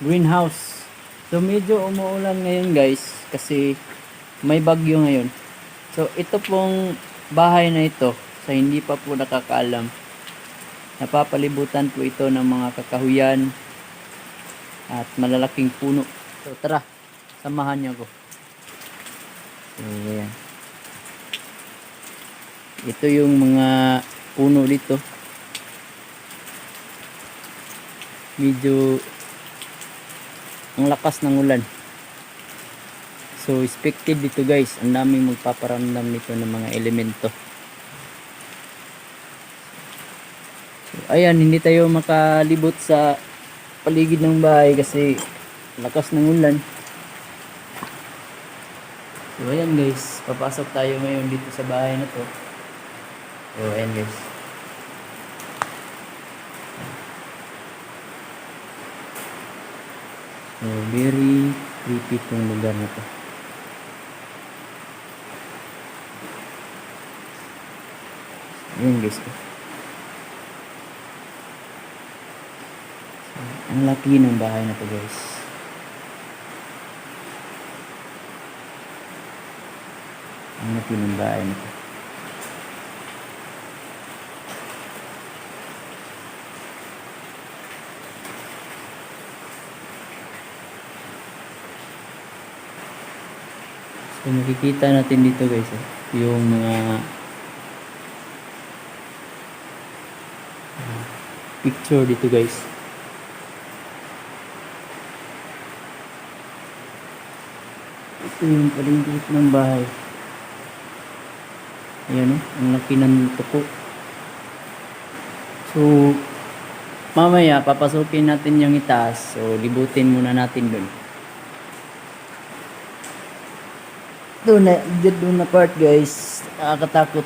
greenhouse. So medyo umuulan ngayon guys kasi may bagyo ngayon. So ito pong bahay na ito sa hindi pa po nakakaalam. Napapalibutan po ito ng mga kakahuyan at malalaking puno. So tara, samahan niyo ako. So, ayan. Ito yung mga puno dito. Medyo ang lakas ng ulan. So expected dito guys, ang daming magpaparamdam nito ng mga elemento. So, ayan, hindi tayo makalibot sa paligid ng bahay kasi lakas ng ulan. So ayan guys, papasok tayo ngayon dito sa bahay na to. So ayan guys. So very creepy tong lugar na to. Ayan guys. So, ang laki ng bahay na to guys. Ang laki ng bahay na to. So makikita natin dito guys eh, yung mga ah, picture dito guys. Ito yung paligid ng bahay. Ayan o, ang laki ng tuko. So, mamaya papasukin natin yung itaas. So, libutin muna natin dun. Doon na, doon na part guys. Nakakatakot.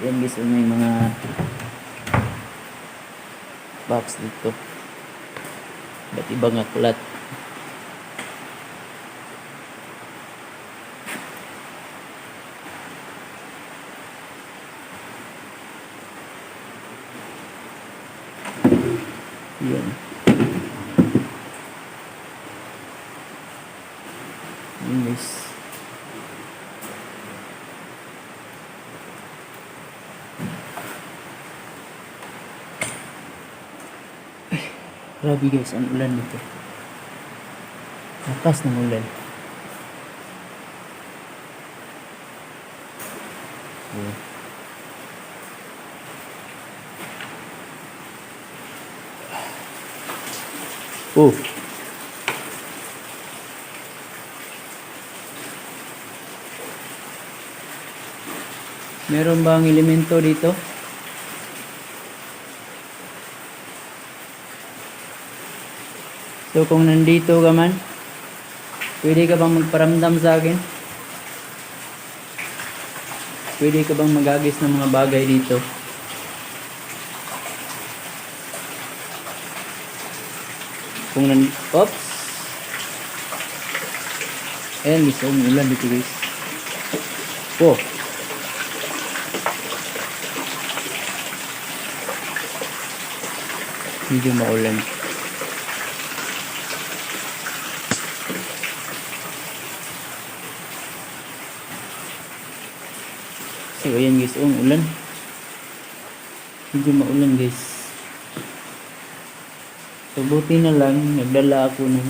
Yan guys, may mga box dito. Ba't ibang aklat? Yan. Yan guys. Grabe guys, ang ulan nito. Lakas ng ulan. Oh. Oh. Meron bang elemento dito? So kung nandito ka man, pwede ka bang magparamdam sa akin? Pwede ka bang magagis ng mga bagay dito? Kung nan... Oops! Ayan guys, ang ulan dito guys. Oh! Medyo maulan. So, ayan guys, oh, ulan. Medyo maulan guys. So, buti na lang, nagdala ako ng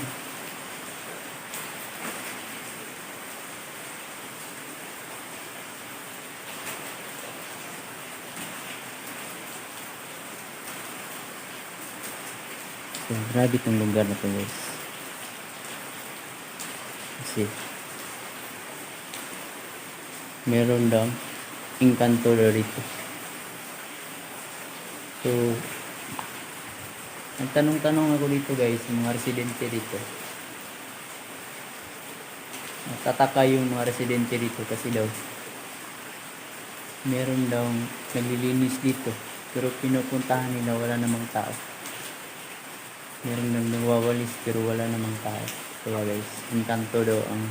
So, grabe itong lugar na to guys. Kasi, meron daw inkantor rito. So, nagtanong-tanong ako dito guys, mga residente dito. Natataka yung mga residente dito kasi daw, meron daw naglilinis dito. Pero pinupuntahan nila wala namang tao. Meron nang nagwawalis pero wala namang tao. Kaya guys, inkanto daw ang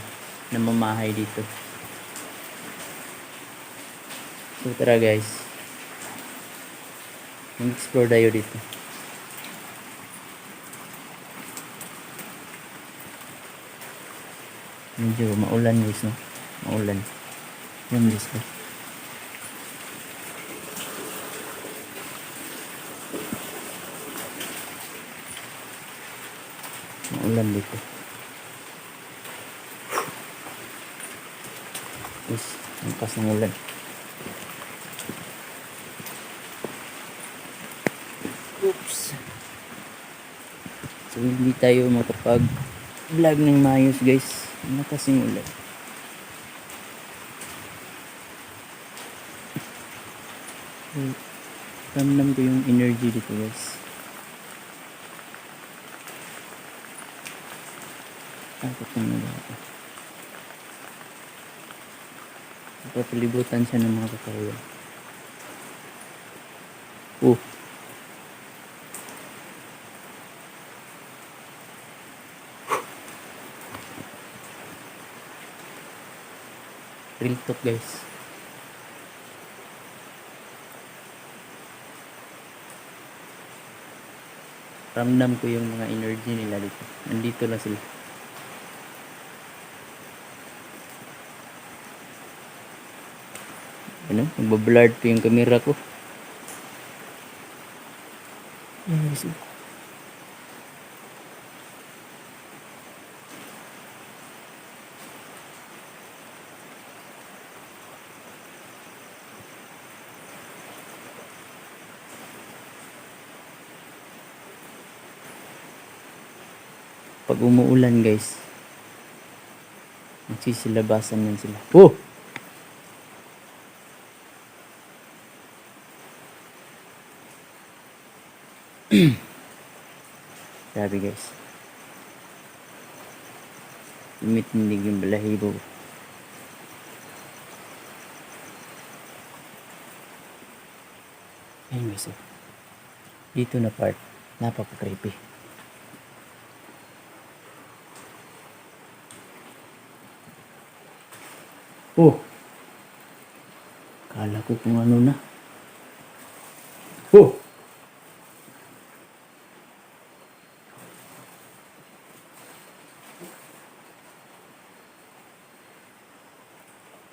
namamahay dito. So tara guys. Mag-explore tayo dito. Medyo maulan guys no. Maulan. Yung guys. No? Maulan dito. Guys, ang kas ng ulan. Hindi tayo makapag vlog ng maayos guys. So, ramdam ko yung energy dito guys. Takot ng nila ako. Papalibutan siya ng mga kakaroon. Oh. Real talk guys. Ramdam ko yung mga energy nila dito. Nandito lang sila. Ano? Nagbablurred ko yung camera ko. Ayan, Pag umuulan guys, magsisilabasan yan sila. Oh! Grabe guys. Tumitindig yung balahibo. Ayun guys. oh. Dito na part. Napaka-creepy. Oh! Kala ko kung ano na. Oh!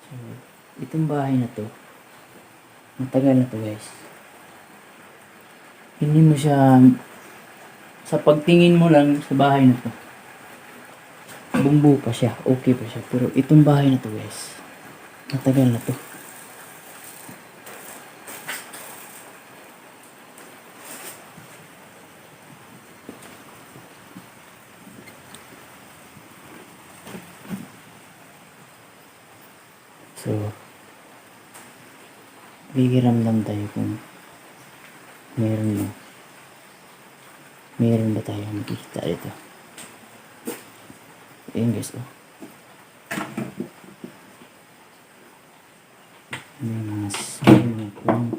So, itong bahay na to, matagal na to guys. Hindi mo siya, sa pagtingin mo lang sa bahay na to, bumbu pa siya, okay pa siya. Pero itong bahay na to guys, matagal na to. So, bigiramdam tayo kung meron mo. Meron ba tayo makikita dito? Ayun guys, oh. May mga s- may mga plant.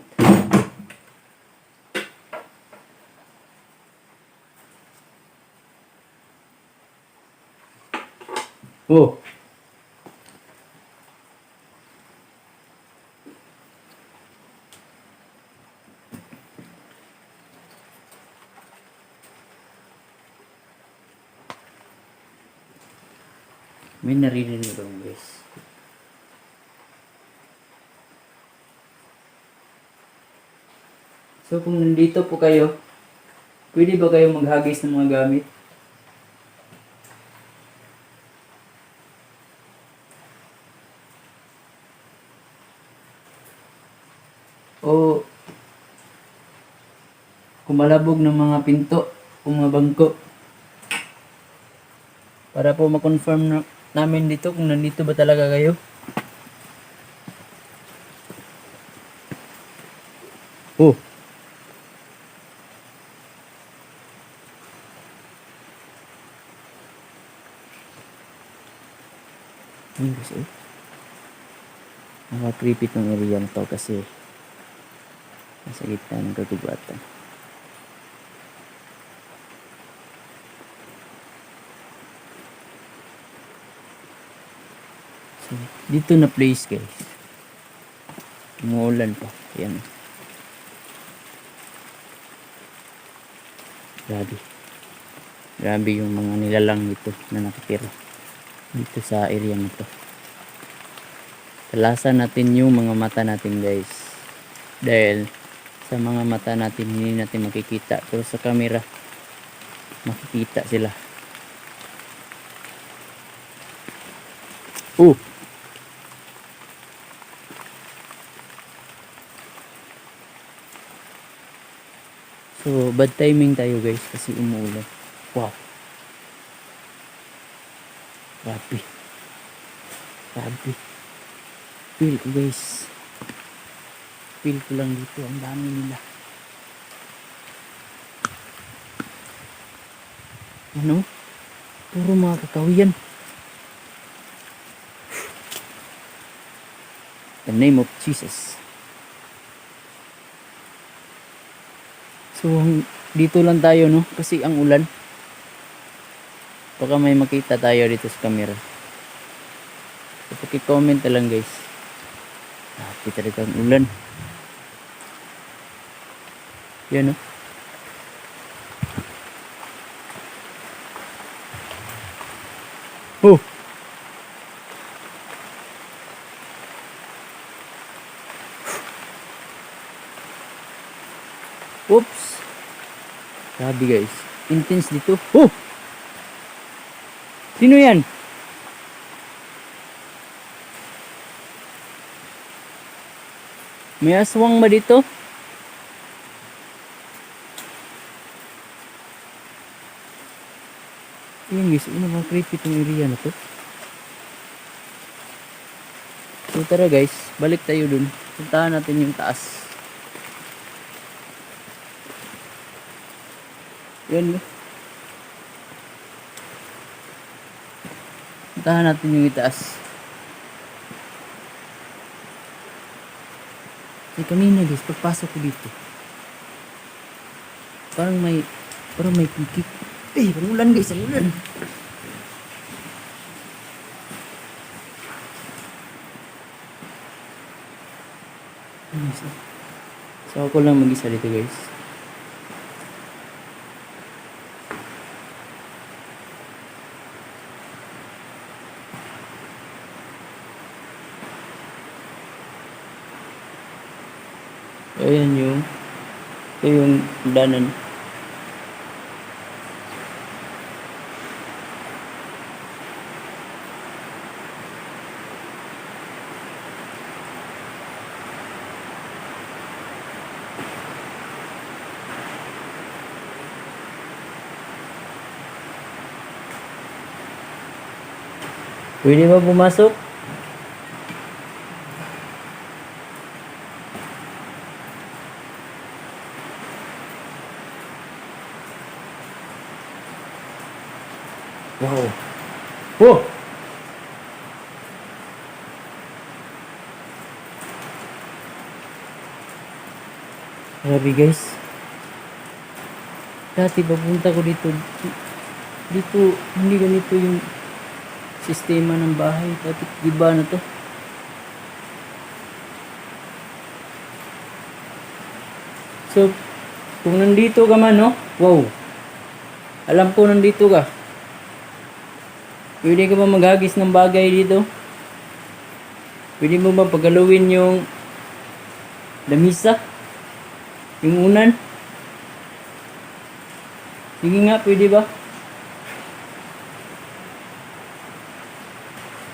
Oh! May naririnig ako guys. So kung nandito po kayo, pwede ba kayo maghagis ng mga gamit? O kumalabog ng mga pinto o mga bangko para po ma-confirm na, namin dito kung nandito ba talaga kayo. Oh. Ayun kasi. Nakaka-creepy tong area na to kasi nasa gitna ng kagubatan. So, dito na place guys. Umuulan pa. Yan. Grabe. Grabe yung mga nilalang dito na nakatira. dito sa area na to. Talasan natin yung mga mata natin guys. Dahil sa mga mata natin hindi natin makikita. Pero sa camera makikita sila. Oh! So, bad timing tayo guys kasi umuulan. Wow. Grabe. Grabe. Feel ko guys. Feel ko lang dito. Ang dami nila. Ano? Puro mga kakawiyan. The name of Jesus. So, dito lang tayo, no? Kasi ang ulan. Baka may makita tayo dito sa camera. So, paki-comment na lang, guys. Happy talaga ang ulan. Yan, no? Oh! Oops. Grabe guys. Intense dito. Oh! Sino yan? May aswang ba dito? Guys, ano mga creepy itong area na to? So tara guys, balik tayo dun. Puntahan natin yung taas. No? Puntahan natin yung itaas. Eh kanina guys, pagpasok ko dito. Parang may, parang may pikik. Eh, ang ulan guys, ang ulan. So ako lang mag-isa dito guys. Ayan yung ito yung danan. Pwede ba pumasok? Wow. Oh! Grabe guys. Dati papunta ko dito. Dito, hindi ganito yung sistema ng bahay. Dati iba na to. So, kung nandito ka man, no? Wow. Alam ko nandito ka. Pwede ka ba maghagis ng bagay dito? Pwede mo ba pagalawin yung lamisa? Yung unan? Sige nga, pwede ba?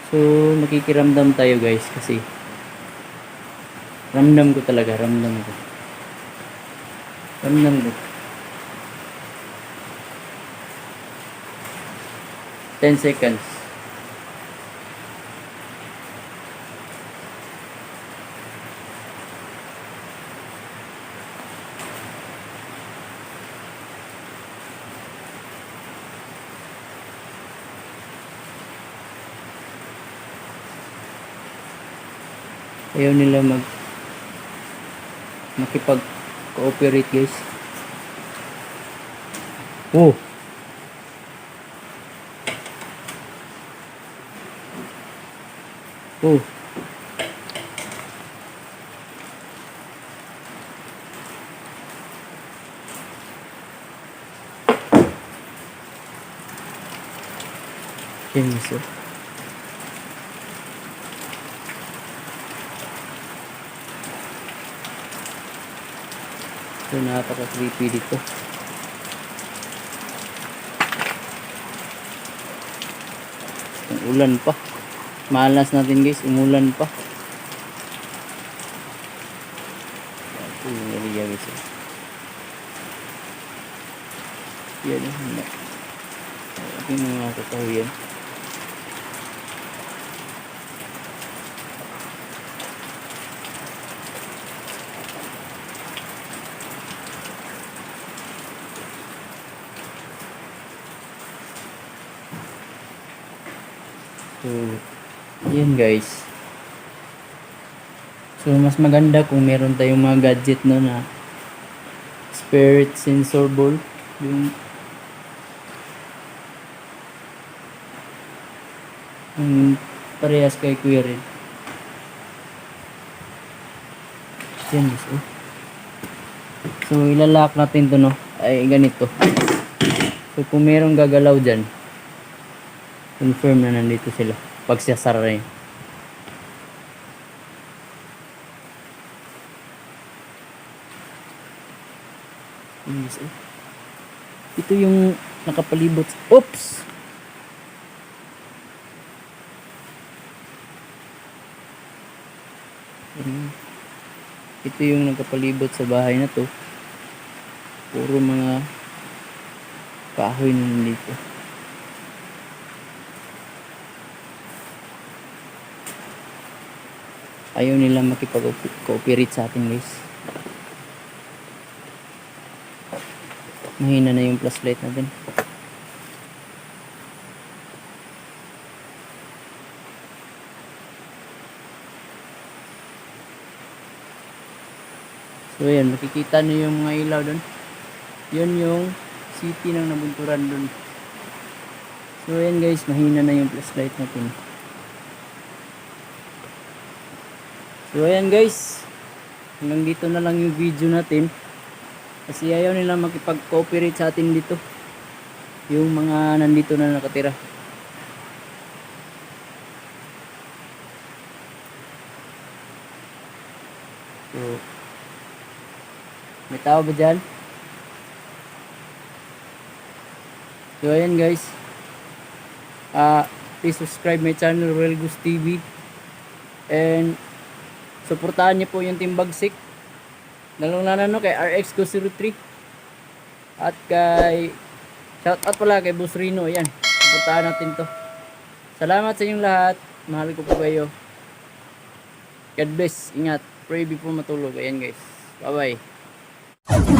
So, nakikiramdam tayo guys kasi ramdam ko talaga, ramdam ko. Ramdam ko. 10 seconds. Ayaw nila mag makipag cooperate guys. Oh. Oh. Yan guys So, napaka-creepy dito. Ang ulan pa. Malas natin guys, umulan pa. Ito yung area guys. eh. Yan eh. Hindi. Ito yung mga kakahuyan. Yan guys. So, mas maganda kung meron tayong mga gadget no na spirit sensor ball. Yung yung parehas kay Red. Yan guys, oh. So, ilalak natin to no. Ay, ganito. So, kung merong gagalaw dyan, confirm na nandito sila pag siya sara rin. Yes, eh. Ito yung nakapalibot. Oops! Mm. Ito yung nakapalibot sa bahay na to. Puro mga kahoy na nandito. Ayaw nila makipag-cooperate sa atin guys mahina na yung flashlight natin so ayan makikita nyo yung mga ilaw doon yun yung city ng nabunturan doon so ayan guys mahina na yung flashlight natin So ayan guys. Hanggang dito na lang yung video natin. Kasi ayaw nila makipag-cooperate sa atin dito. Yung mga nandito na nakatira. So, may tao ba dyan? So ayan guys. Ah, please subscribe my channel Royal Goose TV. And Suportahan niyo po yung Team Bagsik. No kay RX 203. At kay shout out pala kay Boss Rino. Ayan. Suportahan natin to. Salamat sa inyong lahat. Mahal ko po kayo. God bless. Ingat. Pray before matulog. Ayan guys. Bye bye.